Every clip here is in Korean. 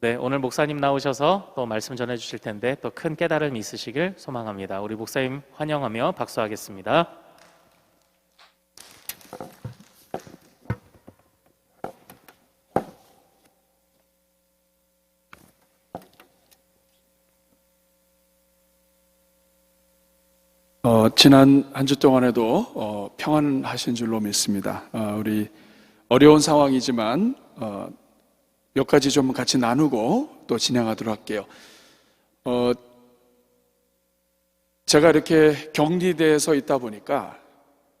네, 오늘 목사님 나오셔서 또 말씀 전해 주실 텐데 또 큰 깨달음 있으시길 소망합니다. 우리 목사님 환영하며 박수하겠습니다. 어, 지난 한 주 동안에도 어, 평안하신 줄로 믿습니다. 어, 우리 어려운 상황이지만 어, 몇 가지 좀 같이 나누고 또 진행하도록 할게요. 어, 제가 이렇게 격리대에서 있다 보니까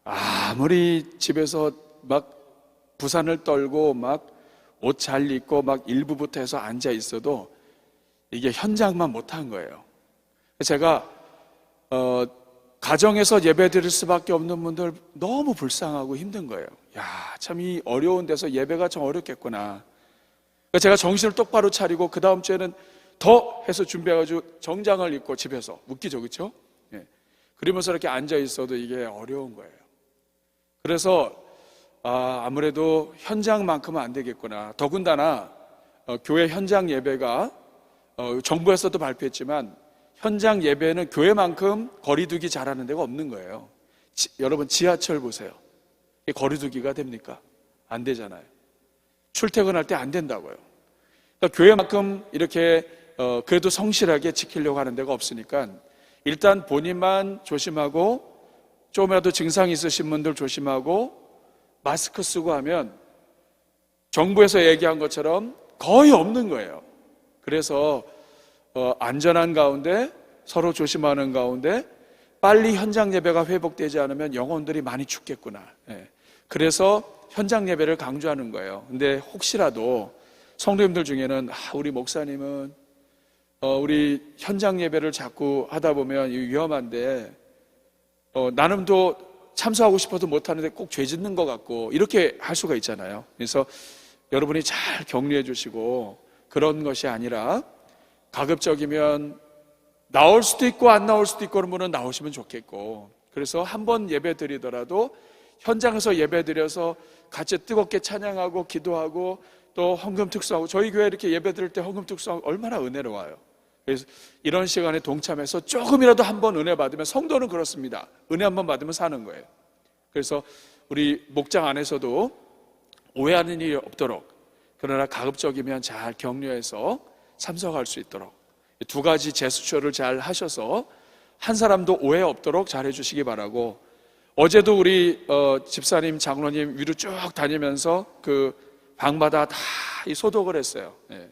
아무리 집에서 막 부산을 떨고 막 옷 잘 입고 막 일부부터 해서 앉아 있어도 이게 현장만 못한 거예요. 제가 어, 가정에서 예배 드릴 수밖에 없는 분들 너무 불쌍하고 힘든 거예요. 야, 참 이 어려운 데서 예배가 좀 어렵겠구나. 그러니까 제가 정신을 똑바로 차리고 그 다음 주에는 더 해서 준비해가지고 정장을 입고 집에서 웃기죠, 그렇죠? 예. 그러면서 이렇게 앉아 있어도 이게 어려운 거예요. 그래서 아, 아무래도 현장만큼은 안 되겠구나. 더군다나 어, 교회 현장 예배가 어, 정부에서도 발표했지만 현장 예배는 교회만큼 거리두기 잘하는 데가 없는 거예요. 지- 여러분 지하철 보세요. 거리두기가 됩니까? 안 되잖아요. 출퇴근할 때 안 된다고요. 그러니까 교회만큼 이렇게 어, 그래도 성실하게 지키려고 하는 데가 없으니까 일단 본인만 조심하고 조금이라도 증상 있으신 분들 조심하고 마스크 쓰고 하면 정부에서 얘기한 것처럼 거의 없는 거예요. 그래서 어, 안전한 가운데 서로 조심하는 가운데 빨리 현장 예배가 회복되지 않으면 영혼들이 많이 죽겠구나. 예. 그래서 현장 예배를 강조하는 거예요. 근데 혹시라도 성도님들 중에는 아, 우리 목사님은 어, 우리 현장 예배를 자꾸 하다 보면 위험한데 어, 또 참석하고 싶어도 못 하는데 꼭 죄 짓는 것 같고 이렇게 할 수가 있잖아요. 그래서 여러분이 잘 격려해 주시고 그런 것이 아니라 가급적이면 나올 수도 있고 안 나올 수도 있고 분은 나오시면 좋겠고 그래서 한 번 예배 드리더라도 현장에서 예배 드려서 같이 뜨겁게 찬양하고 기도하고 또 헌금 특수하고 저희 교회 이렇게 예배 드릴 때 헌금 특수하고 얼마나 은혜로워요. 그래서 이런 시간에 동참해서 조금이라도 한 번 은혜 받으면 성도는 그렇습니다. 은혜 한 번 받으면 사는 거예요. 그래서 우리 목장 안에서도 오해하는 일이 없도록 그러나 가급적이면 잘 격려해서 참석할 수 있도록 이두 가지 제스처를 잘 하셔서 한 사람도 오해 없도록 잘 해주시기 바라고 어제도 우리 어, 집사님 장로님 위로 쭉 다니면서 그 방마다 다 이 소독을 했어요. 예.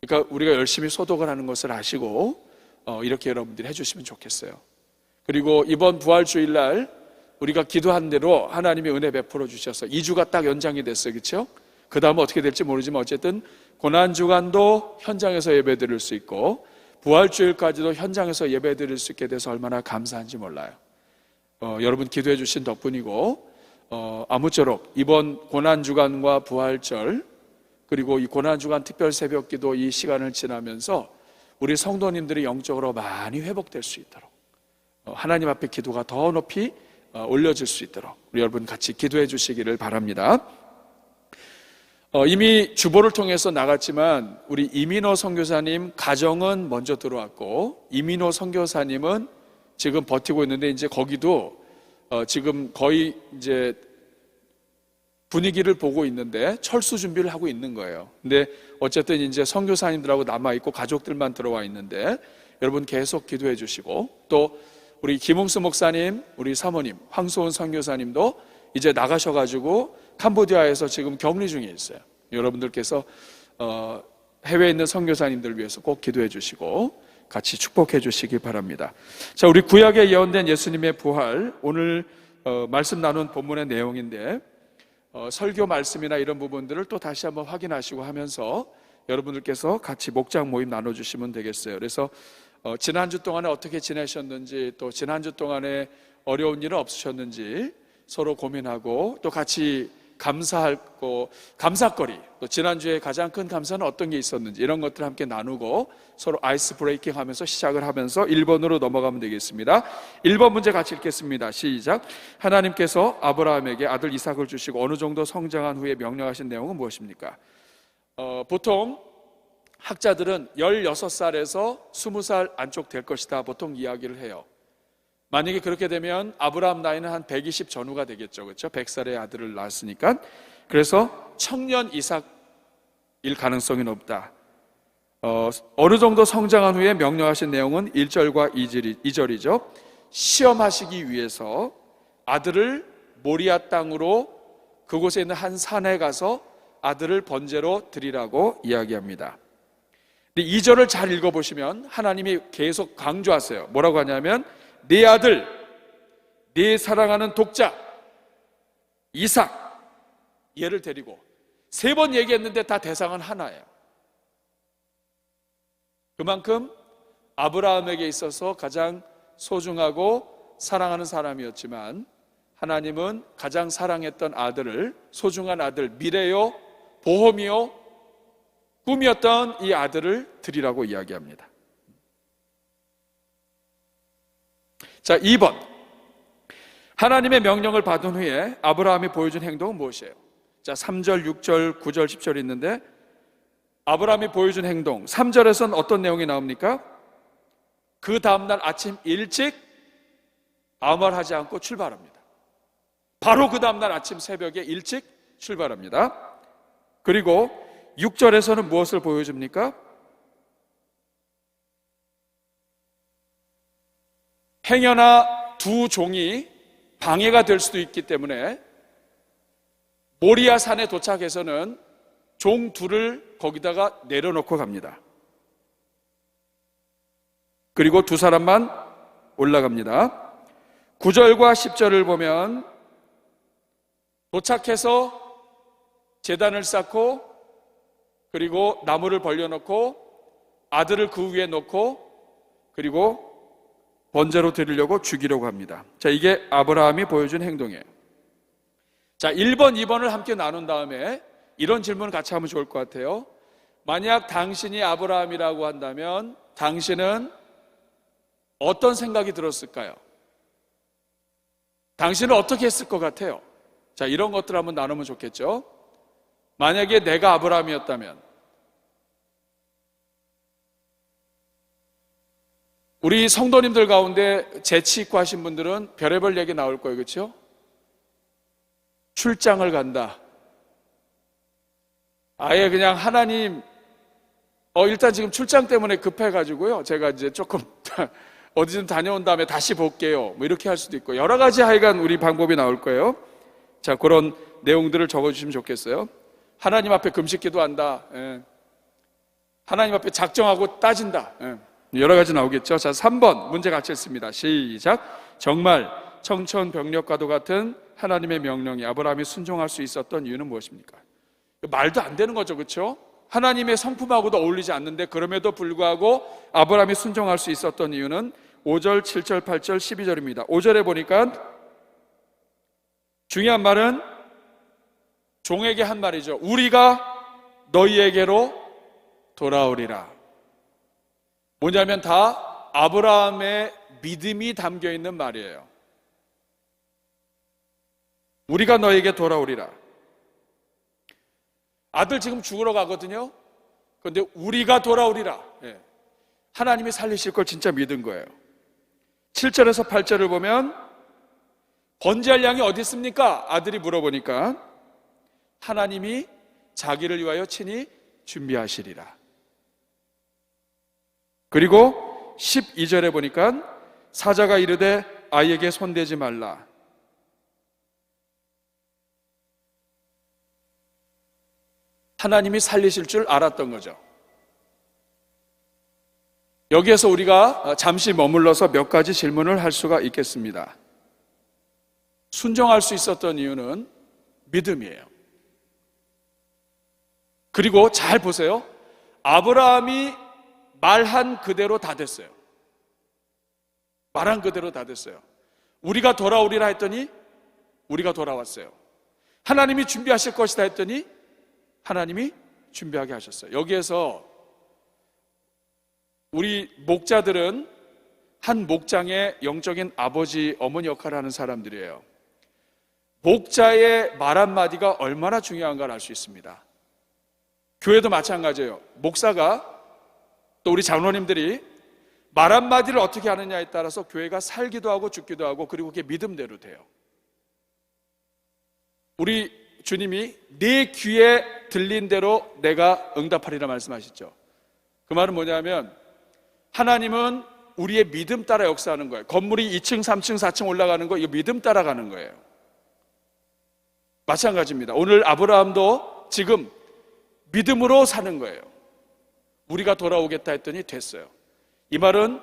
그러니까 우리가 열심히 소독을 하는 것을 아시고 어, 이렇게 여러분들이 해주시면 좋겠어요. 그리고 이번 부활주일 날 우리가 기도한 대로 하나님이 은혜 베풀어 주셔서 2주가 딱 연장이 됐어요. 그렇죠? 그 다음 어떻게 될지 모르지만 어쨌든 고난주간도 현장에서 예배 드릴 수 있고 부활주일까지도 현장에서 예배 드릴 수 있게 돼서 얼마나 감사한지 몰라요. 어, 여러분 기도해 주신 덕분이고 어, 아무쪼록 이번 고난 주간과 부활절 그리고 이 고난 주간 특별 새벽 기도 이 시간을 지나면서 우리 성도님들이 영적으로 많이 회복될 수 있도록 어, 하나님 앞에 기도가 더 높이 어, 올려질 수 있도록 우리 여러분 같이 기도해 주시기를 바랍니다. 어, 이미 주보를 통해서 나갔지만 우리 이민호 선교사님 가정은 먼저 들어왔고 이민호 선교사님은 지금 버티고 있는데 이제 거기도 어, 지금 거의 이제 분위기를 보고 있는데 철수 준비를 하고 있는 거예요. 근데 어쨌든 이제 선교사님들하고 남아 있고 가족들만 들어와 있는데 여러분 계속 기도해 주시고 또 우리 김웅수 목사님, 우리 사모님, 황소은 선교사님도 이제 나가셔 가지고 캄보디아에서 지금 격리 중에 있어요. 여러분들께서 어, 해외에 있는 선교사님들을 위해서 꼭 기도해 주시고 같이 축복해 주시기 바랍니다. 자, 우리 구약에 예언된 예수님의 부활 오늘 어, 말씀 나눈 본문의 내용인데 어, 설교 말씀이나 이런 부분들을 또 다시 한번 확인하시고 하면서 여러분들께서 같이 목장 모임 나눠주시면 되겠어요. 그래서 어, 지난 주 동안에 어떻게 지내셨는지 또 지난 주 동안에 어려운 일은 없으셨는지 서로 고민하고 또 같이 감사할 거 감사거리 또 지난주에 가장 큰 감사는 어떤 게 있었는지 이런 것들 함께 나누고 서로 아이스 브레이킹 하면서 시작을 하면서 1번으로 넘어가면 되겠습니다. 1번 문제 같이 읽겠습니다. 시작. 하나님께서 아브라함에게 아들 이삭을 주시고 어느 정도 성장한 후에 명령하신 내용은 무엇입니까? 어, 보통 학자들은 16살에서 20살 안쪽 될 것이다 보통 이야기를 해요. 만약에 그렇게 되면 아브라함 나이는 한 120 전후가 되겠죠. 그렇죠? 100살의 아들을 낳았으니까. 그래서 청년 이삭일 가능성이 높다. 어, 어느 정도 성장한 후에 명령하신 내용은 1절과 2절이, 2절이죠. 시험하시기 위해서 아들을 모리아 땅으로 그곳에 있는 한 산에 가서 아들을 번제로 드리라고 이야기합니다. 근데 2절을 잘 읽어보시면 하나님이 계속 강조하세요. 뭐라고 하냐면 내 아들, 내 사랑하는 독자 이삭 얘를 데리고 세 번 얘기했는데 다 대상은 하나예요. 그만큼 아브라함에게 있어서 가장 소중하고 사랑하는 사람이었지만 하나님은 가장 사랑했던 아들을 소중한 아들 미래요 보험이요 꿈이었던 이 아들을 드리라고 이야기합니다. 자, 2번. 하나님의 명령을 받은 후에 아브라함이 보여준 행동은 무엇이에요? 자, 3절, 6절, 9절, 10절 있는데 아브라함이 보여준 행동 3절에서는 어떤 내용이 나옵니까? 그 다음날 아침 일찍 아무 말 하지 않고 출발합니다. 바로 그 다음날 아침 새벽에 일찍 출발합니다. 그리고 6절에서는 무엇을 보여줍니까? 행여나 두 종이 방해가 될 수도 있기 때문에 모리아 산에 도착해서는 종 둘을 거기다가 내려놓고 갑니다. 그리고 두 사람만 올라갑니다. 9절과 10절을 보면 도착해서 재단을 쌓고 그리고 나무를 벌려놓고 아들을 그 위에 놓고 그리고 번제로 드리려고 죽이려고 합니다. 자, 이게 아브라함이 보여준 행동이에요. 자, 1번, 2번을 함께 나눈 다음에 이런 질문을 같이 하면 좋을 것 같아요. 만약 당신이 아브라함이라고 한다면 당신은 어떤 생각이 들었을까요? 당신은 어떻게 했을 것 같아요? 자, 이런 것들 한번 나누면 좋겠죠? 만약에 내가 아브라함이었다면 우리 성도님들 가운데 재치 있고 하신 분들은 별의별 얘기 나올 거예요. 그렇죠? 출장을 간다. 아예 그냥 하나님 어 일단 지금 출장 때문에 급해 가지고요. 제가 이제 조금 어디 좀 다녀온 다음에 다시 볼게요. 뭐 이렇게 할 수도 있고 여러 가지 하여간 우리 방법이 나올 거예요. 자, 그런 내용들을 적어 주시면 좋겠어요. 하나님 앞에 금식 기도한다. 예. 하나님 앞에 작정하고 따진다. 예. 여러 가지 나오겠죠. 자, 3번 문제 같이 했습니다. 시작. 정말 청천벽력과도 같은 하나님의 명령에 아브라함이 순종할 수 있었던 이유는 무엇입니까? 말도 안 되는 거죠. 그렇죠? 하나님의 성품하고도 어울리지 않는데 그럼에도 불구하고 아브라함이 순종할 수 있었던 이유는 5절, 7절, 8절, 12절입니다. 5절에 보니까 중요한 말은 종에게 한 말이죠. 우리가 너희에게로 돌아오리라. 뭐냐면 다 아브라함의 믿음이 담겨 있는 말이에요. 우리가 너에게 돌아오리라. 아들 지금 죽으러 가거든요. 그런데 우리가 돌아오리라. 예. 하나님이 살리실 걸 진짜 믿은 거예요. 7절에서 8절을 보면 번제할 양이 어디 있습니까? 아들이 물어보니까 하나님이 자기를 위하여 친히 준비하시리라. 그리고 12절에 보니까 사자가 이르되 아이에게 손대지 말라. 하나님이 살리실 줄 알았던 거죠. 여기에서 우리가 잠시 머물러서 몇 가지 질문을 할 수가 있겠습니다. 순종할 수 있었던 이유는 믿음이에요. 그리고 잘 보세요. 아브라함이 말한 그대로 다 됐어요. 말한 그대로 다 됐어요. 우리가 돌아오리라 했더니 우리가 돌아왔어요. 하나님이 준비하실 것이다 했더니 하나님이 준비하게 하셨어요. 여기에서 우리 목자들은 한 목장의 영적인 아버지, 어머니 역할을 하는 사람들이에요. 목자의 말 한마디가 얼마나 중요한가를 알 수 있습니다. 교회도 마찬가지예요. 목사가 또 우리 장로님들이 말 한마디를 어떻게 하느냐에 따라서 교회가 살기도 하고 죽기도 하고 그리고 그게 믿음대로 돼요. 우리 주님이 네 귀에 들린 대로 내가 응답하리라 말씀하시죠. 그 말은 뭐냐면 하나님은 우리의 믿음 따라 역사하는 거예요. 건물이 2층, 3층, 4층 올라가는 거 이거 믿음 따라가는 거예요. 마찬가지입니다. 오늘 아브라함도 지금 믿음으로 사는 거예요. 우리가 돌아오겠다 했더니 됐어요. 이 말은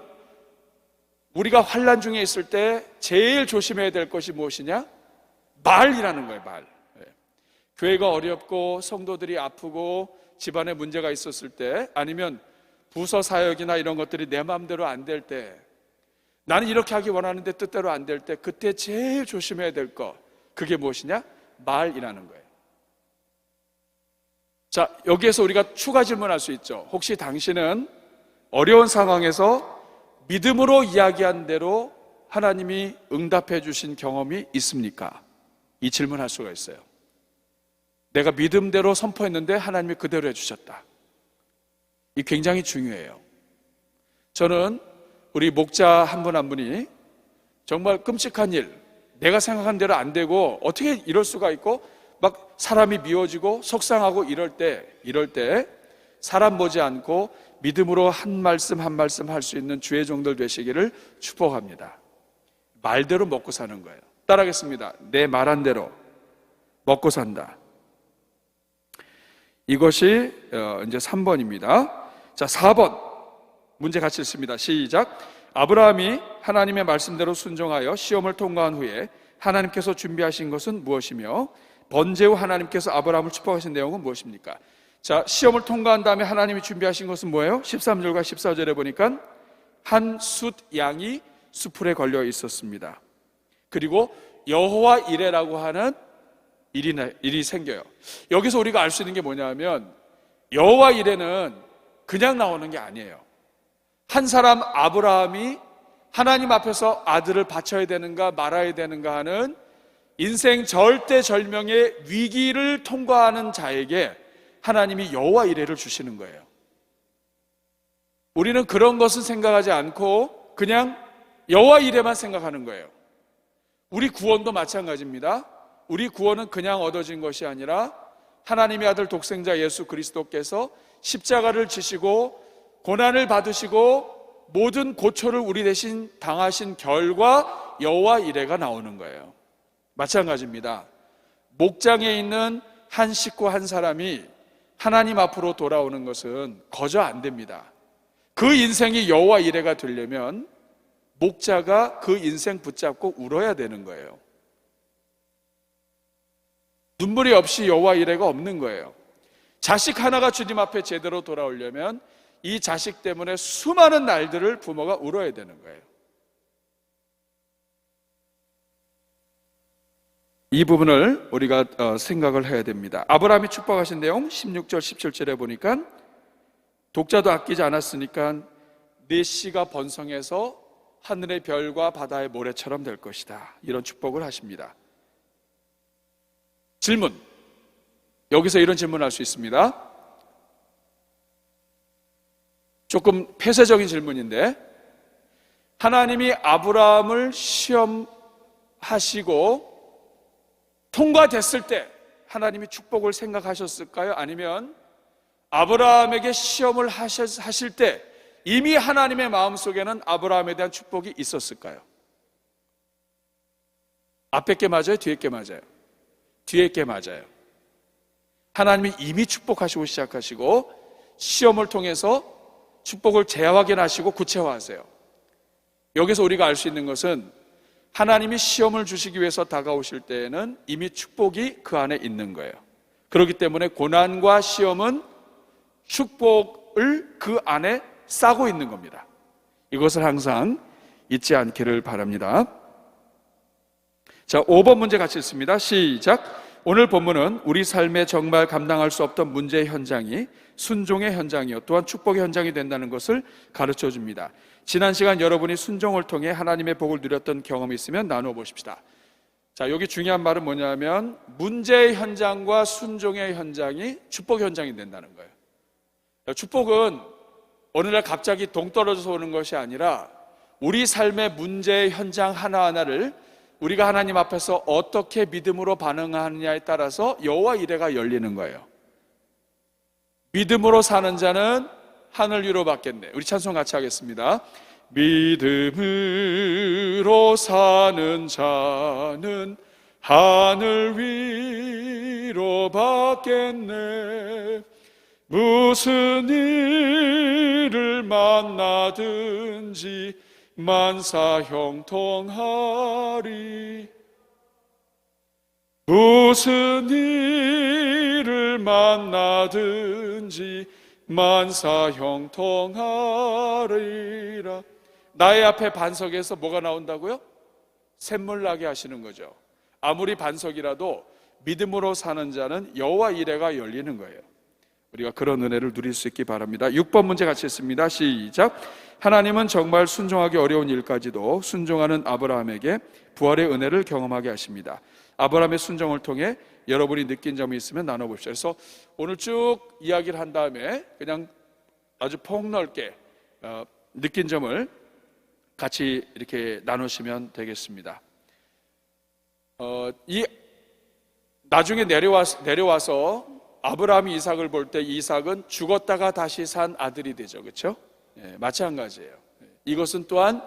우리가 환란 중에 있을 때 제일 조심해야 될 것이 무엇이냐? 말이라는 거예요, 말. 예. 교회가 어렵고 성도들이 아프고 집안에 문제가 있었을 때 아니면 부서 사역이나 이런 것들이 내 마음대로 안 될 때 나는 이렇게 하기 원하는데 뜻대로 안 될 때 그때 제일 조심해야 될 거 그게 무엇이냐? 말이라는 거예요. 자, 여기에서 우리가 추가 질문할 수 있죠. 혹시 당신은 어려운 상황에서 믿음으로 이야기한 대로 하나님이 응답해 주신 경험이 있습니까? 이 질문할 수가 있어요. 내가 믿음대로 선포했는데 하나님이 그대로 해주셨다. 이 굉장히 중요해요. 저는 우리 목자 한 분한 분이 정말 끔찍한 일, 내가 생각한 대로 안 되고 어떻게 이럴 수가 있고 막 사람이 미워지고 속상하고 이럴 때, 이럴 때 사람 보지 않고 믿음으로 한 말씀 한 말씀 할 수 있는 주의 종들 되시기를 축복합니다. 말대로 먹고 사는 거예요. 따라하겠습니다. 내 말한 대로 먹고 산다. 이것이 어, 이제 3번입니다. 자, 4번. 문제 같이 읽습니다. 시작. 아브라함이 하나님의 말씀대로 순종하여 시험을 통과한 후에 하나님께서 준비하신 것은 무엇이며 번제 후 하나님께서 아브라함을 축복하신 내용은 무엇입니까? 자, 시험을 통과한 다음에 하나님이 준비하신 것은 뭐예요? 13절과 14절에 보니까 한 숫 양이 수풀에 걸려 있었습니다. 그리고 여호와 이레라고 하는 일이, 나- 일이 생겨요. 여기서 우리가 알 수 있는 게 뭐냐면 여호와 이레는 그냥 나오는 게 아니에요. 한 사람 아브라함이 하나님 앞에서 아들을 바쳐야 되는가 말아야 되는가 하는 인생 절대절명의 위기를 통과하는 자에게 하나님이 여호와 이레를 주시는 거예요. 우리는 그런 것은 생각하지 않고 그냥 여호와 이레만 생각하는 거예요. 우리 구원도 마찬가지입니다. 우리 구원은 그냥 얻어진 것이 아니라 하나님의 아들 독생자 예수 그리스도께서 십자가를 지시고 고난을 받으시고 모든 고초를 우리 대신 당하신 결과 여호와 이레가 나오는 거예요. 마찬가지입니다. 목장에 있는 한 식구 한 사람이 하나님 앞으로 돌아오는 것은 거저 안 됩니다. 그 인생이 여호와 이레가 되려면 목자가 그 인생 붙잡고 울어야 되는 거예요. 눈물이 없이 여호와 이레가 없는 거예요. 자식 하나가 주님 앞에 제대로 돌아오려면 이 자식 때문에 수많은 날들을 부모가 울어야 되는 거예요. 이 부분을 우리가 어, 생각을 해야 됩니다. 아브라함이 축복하신 내용 16절 17절에 보니까 독자도 아끼지 않았으니까 내 씨가 번성해서 하늘의 별과 바다의 모래처럼 될 것이다. 이런 축복을 하십니다. 질문. 여기서 이런 질문을 할 수 있습니다. 조금 폐쇄적인 질문인데 하나님이 아브라함을 시험하시고 통과됐을 때 하나님이 축복을 생각하셨을까요? 아니면 아브라함에게 시험을 하실 때 이미 하나님의 마음속에는 아브라함에 대한 축복이 있었을까요? 앞에 게 맞아요? 뒤에 게 맞아요? 뒤에 게 맞아요. 하나님이 이미 축복하시고 시작하시고 시험을 통해서 축복을 재확인하시고 구체화하세요. 여기서 우리가 알 수 있는 것은 하나님이 시험을 주시기 위해서 다가오실 때에는 이미 축복이 그 안에 있는 거예요. 그렇기 때문에 고난과 시험은 축복을 그 안에 싸고 있는 겁니다. 이것을 항상 잊지 않기를 바랍니다. 자, 5번 문제 같이 있습니다. 시작. 오늘 본문은 우리 삶에 정말 감당할 수 없던 문제의 현장이 순종의 현장이요. 또한 축복의 현장이 된다는 것을 가르쳐 줍니다. 지난 시간 여러분이 순종을 통해 하나님의 복을 누렸던 경험이 있으면 나누어 보십시다. 자, 여기 중요한 말은 뭐냐면 문제의 현장과 순종의 현장이 축복 현장이 된다는 거예요. 축복은 어느 날 갑자기 동떨어져서 오는 것이 아니라 우리 삶의 문제의 현장 하나하나를 우리가 하나님 앞에서 어떻게 믿음으로 반응하느냐에 따라서 여호와 이래가 열리는 거예요. 믿음으로 사는 자는 하늘 위로 받겠네. 우리 찬송 같이 하겠습니다. 믿음으로 사는 자는 하늘 위로 받겠네. 무슨 일을 만나든지 만사 형통하리. 무슨 일 을 만나든지 만사 형통하리라. 나의 앞에 반석에서 뭐가 나온다고요? 샘물 나게 하시는 거죠. 아무리 반석이라도 믿음으로 사는 자는 여호와 이래가 열리는 거예요. 우리가 그런 은혜를 누릴 수 있기 바랍니다. 6번 문제 같이 했습니다. 시작. 하나님은 정말 순종하기 어려운 일까지도 순종하는 아브라함에게 부활의 은혜를 경험하게 하십니다. 아브라함의 순종을 통해 여러분이 느낀 점이 있으면 나눠봅시다. 그래서 오늘 쭉 이야기를 한 다음에 그냥 아주 폭넓게 어, 느낀 점을 같이 이렇게 나누시면 되겠습니다. 어, 이 나중에 내려와, 내려와서 아브라함이 이삭을 볼 때 이삭은 죽었다가 다시 산 아들이 되죠. 그렇죠? 예, 마찬가지예요. 이것은 또한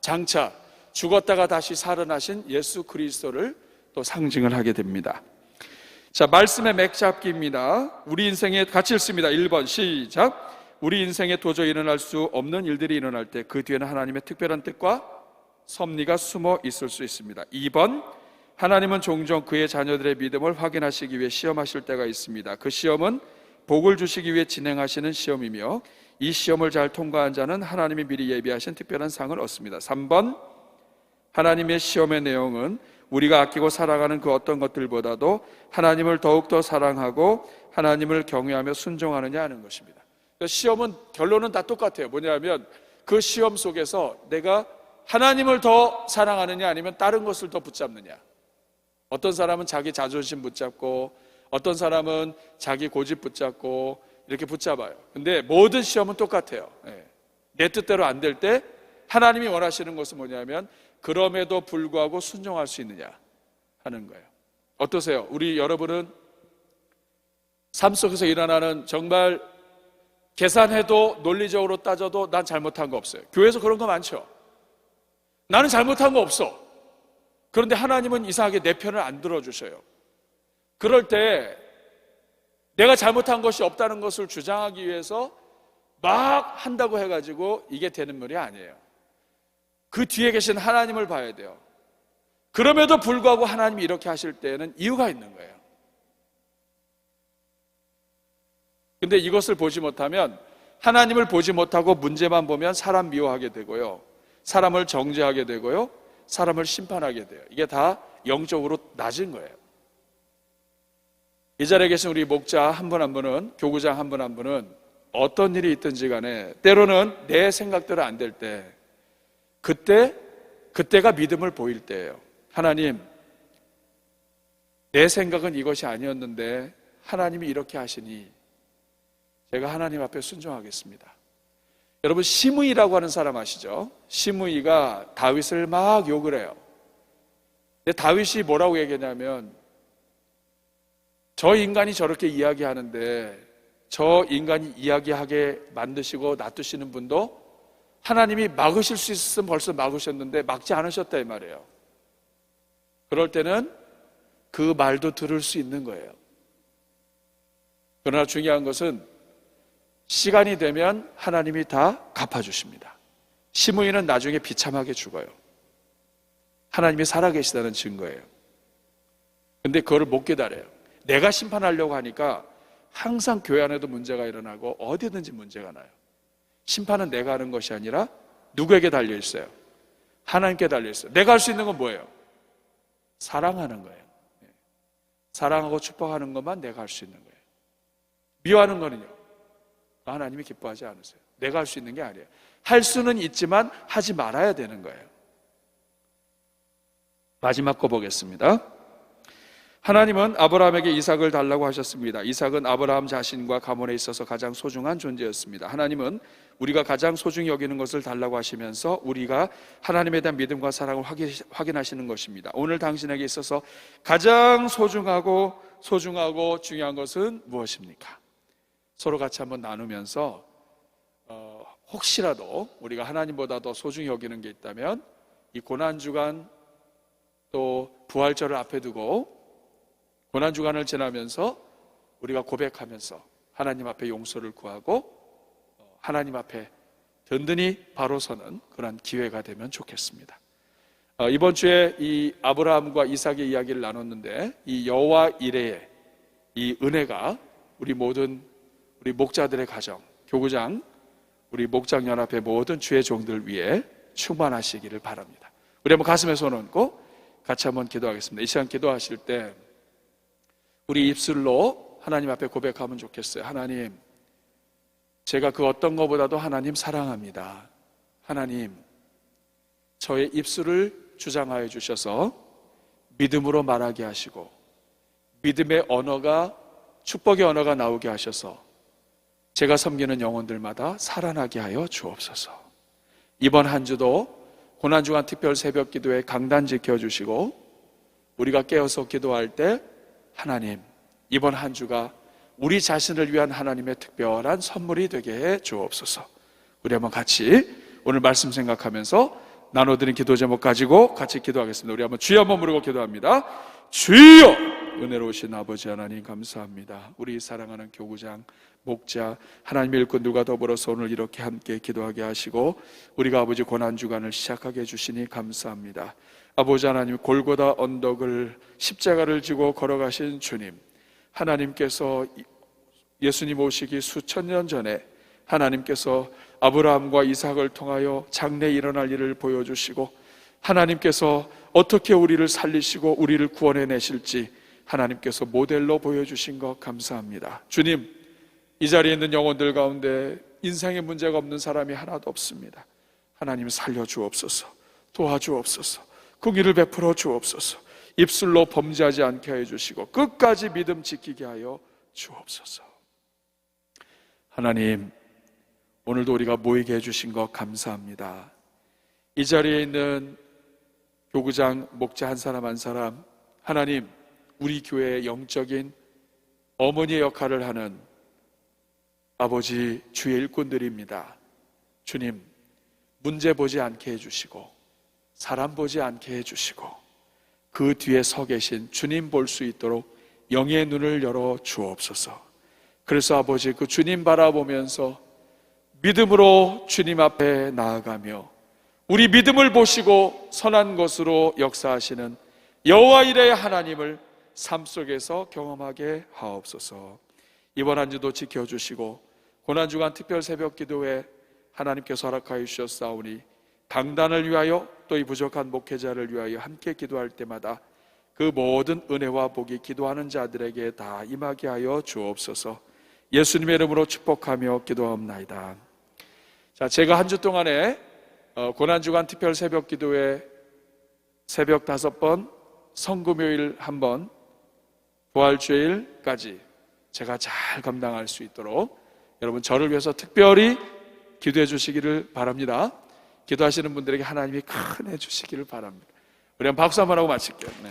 장차 죽었다가 다시 살아나신 예수 그리스도를 또 상징을 하게 됩니다. 자, 말씀의 맥잡기입니다. 우리 인생에 같이 읽습니다. 1번 시작. 우리 인생에 도저히 일어날 수 없는 일들이 일어날 때 그 뒤에는 하나님의 특별한 뜻과 섭리가 숨어 있을 수 있습니다. 2번 하나님은 종종 그의 자녀들의 믿음을 확인하시기 위해 시험하실 때가 있습니다. 그 시험은 복을 주시기 위해 진행하시는 시험이며 이 시험을 잘 통과한 자는 하나님이 미리 예비하신 특별한 상을 얻습니다. 3번 하나님의 시험의 내용은 우리가 아끼고 사랑하는 그 어떤 것들보다도 하나님을 더욱더 사랑하고 하나님을 경외하며 순종하느냐 하는 것입니다. 그러니까 시험은 결론은 다 똑같아요. 뭐냐면 그 시험 속에서 내가 하나님을 더 사랑하느냐 아니면 다른 것을 더 붙잡느냐. 어떤 사람은 자기 자존심 붙잡고 어떤 사람은 자기 고집 붙잡고 이렇게 붙잡아요. 근데 모든 시험은 똑같아요. 예. 내 뜻대로 안 될 때 하나님이 원하시는 것은 뭐냐면 그럼에도 불구하고 순종할 수 있느냐 하는 거예요. 어떠세요? 우리 여러분은 삶 속에서 일어나는 정말 계산해도 논리적으로 따져도 난 잘못한 거 없어요. 교회에서 그런 거 많죠. 나는 잘못한 거 없어. 그런데 하나님은 이상하게 내 편을 안 들어주셔요. 그럴 때 내가 잘못한 것이 없다는 것을 주장하기 위해서 막 한다고 해가지고 이게 되는 말이 아니에요. 그 뒤에 계신 하나님을 봐야 돼요. 그럼에도 불구하고 하나님이 이렇게 하실 때에는 이유가 있는 거예요. 근데 이것을 보지 못하면 하나님을 보지 못하고 문제만 보면 사람 미워하게 되고요. 사람을 정죄하게 되고요. 사람을 심판하게 돼요. 이게 다 영적으로 낮은 거예요. 이 자리에 계신 우리 목자 한 분 한 분은, 교구장 한 분 한 분은 어떤 일이 있든지 간에 때로는 내 생각대로 안 될 때, 그때, 그때가 믿음을 보일 때예요. 하나님, 내 생각은 이것이 아니었는데 하나님이 이렇게 하시니 제가 하나님 앞에 순종하겠습니다. 여러분 시므이라고 하는 사람 아시죠? 시므이가 다윗을 막 욕을 해요. 근데 다윗이 뭐라고 얘기했냐면 저 인간이 저렇게 이야기하는데 저 인간이 이야기하게 만드시고 놔두시는 분도 하나님이 막으실 수 있으면 벌써 막으셨는데 막지 않으셨다 이 말이에요. 그럴 때는 그 말도 들을 수 있는 거예요. 그러나 중요한 것은 시간이 되면 하나님이 다 갚아주십니다. 시므이는 나중에 비참하게 죽어요. 하나님이 살아계시다는 증거예요. 근데 그거를 못 기다려요. 내가 심판하려고 하니까 항상 교회 안에도 문제가 일어나고 어디든지 문제가 나요. 심판은 내가 하는 것이 아니라 누구에게 달려 있어요? 하나님께 달려 있어요. 내가 할 수 있는 건 뭐예요? 사랑하는 거예요. 네. 사랑하고 축복하는 것만 내가 할 수 있는 거예요. 미워하는 거는요? 하나님이 기뻐하지 않으세요. 내가 할 수 있는 게 아니에요. 할 수는 있지만 하지 말아야 되는 거예요. 마지막 거 보겠습니다. 하나님은 아브라함에게 이삭을 달라고 하셨습니다. 이삭은 아브라함 자신과 가문에 있어서 가장 소중한 존재였습니다. 하나님은 우리가 가장 소중히 여기는 것을 달라고 하시면서 우리가 하나님에 대한 믿음과 사랑을 확인- 확인하시는 것입니다. 오늘 당신에게 있어서 가장 소중하고 소중하고 중요한 것은 무엇입니까? 서로 같이 한번 나누면서 어, 혹시라도 우리가 하나님보다 더 소중히 여기는 게 있다면 이 고난 주간 또 부활절을 앞에 두고 고난 주간을 지나면서 우리가 고백하면서 하나님 앞에 용서를 구하고 어, 하나님 앞에 든든히 바로 서는 그런 기회가 되면 좋겠습니다. 어, 이번 주에 이 아브라함과 이삭의 이야기를 나눴는데 이 여호와 이레의 이 은혜가 우리 모든 우리 목자들의 가정, 교구장, 우리 목장 연합의 모든 주의 종들 위해 충만하시기를 바랍니다. 우리 한번 가슴에 손 얹고 같이 한번 기도하겠습니다. 이 시간 기도하실 때 우리 입술로 하나님 앞에 고백하면 좋겠어요. 하나님, 제가 그 어떤 것보다도 하나님 사랑합니다. 하나님, 저의 입술을 주장하여 주셔서 믿음으로 말하게 하시고 믿음의 언어가 축복의 언어가 나오게 하셔서 제가 섬기는 영혼들마다 살아나게 하여 주옵소서. 이번 한 주도 고난주간 특별 새벽 기도에 강단 지켜주시고 우리가 깨어서 기도할 때 하나님 이번 한 주가 우리 자신을 위한 하나님의 특별한 선물이 되게 해 주옵소서. 우리 한번 같이 오늘 말씀 생각하면서 나눠드린 기도 제목 가지고 같이 기도하겠습니다. 우리 한번 주여 한번 부르고 기도합니다. 주여 은혜로우신 아버지 하나님 감사합니다. 우리 사랑하는 교구장 목자 하나님의 일꾼들과 더불어서 오늘 이렇게 함께 기도하게 하시고 우리가 아버지 고난 주간을 시작하게 해 주시니 감사합니다. 아버지 하나님 골고다 언덕을 십자가를 지고 걸어가신 주님 하나님께서 예수님 오시기 수천 년 전에 하나님께서 아브라함과 이삭을 통하여 장래 일어날 일을 보여주시고 하나님께서 어떻게 우리를 살리시고 우리를 구원해 내실지 하나님께서 모델로 보여주신 것 감사합니다. 주님, 이 자리에 있는 영혼들 가운데 인생에 문제가 없는 사람이 하나도 없습니다. 하나님 살려 주옵소서, 도와주옵소서, 궁의를 베풀어 주옵소서, 입술로 범죄하지 않게 해 주시고 끝까지 믿음 지키게 하여 주옵소서. 하나님, 오늘도 우리가 모이게 해주신 것 감사합니다. 이 자리에 있는 교구장, 목자 한 사람 한 사람, 하나님, 우리 교회의 영적인 어머니의 역할을 하는 아버지 주의 일꾼들입니다. 주님, 문제 보지 않게 해주시고, 사람 보지 않게 해주시고, 그 뒤에 서 계신 주님 볼 수 있도록 영의 눈을 열어 주옵소서. 그래서 아버지 그 주님 바라보면서 믿음으로 주님 앞에 나아가며 우리 믿음을 보시고 선한 것으로 역사하시는 여호와 이레의 하나님을 삶 속에서 경험하게 하옵소서. 이번 한 주도 지켜주시고 고난 주간 특별 새벽 기도회 하나님께서 허락하여 주셨사오니 강단을 위하여 또 이 부족한 목회자를 위하여 함께 기도할 때마다 그 모든 은혜와 복이 기도하는 자들에게 다 임하게 하여 주옵소서. 예수님의 이름으로 축복하며 기도하옵나이다. 자, 제가 한 주 동안에 어, 고난주간 특별 새벽 기도회 새벽 다섯 번, 성금요일 한 번, 부활주일까지 제가 잘 감당할 수 있도록 여러분 저를 위해서 특별히 기도해 주시기를 바랍니다. 기도하시는 분들에게 하나님이 큰 해 주시기를 바랍니다. 우리 한번 박수 한번 하고 마칠게요. 네.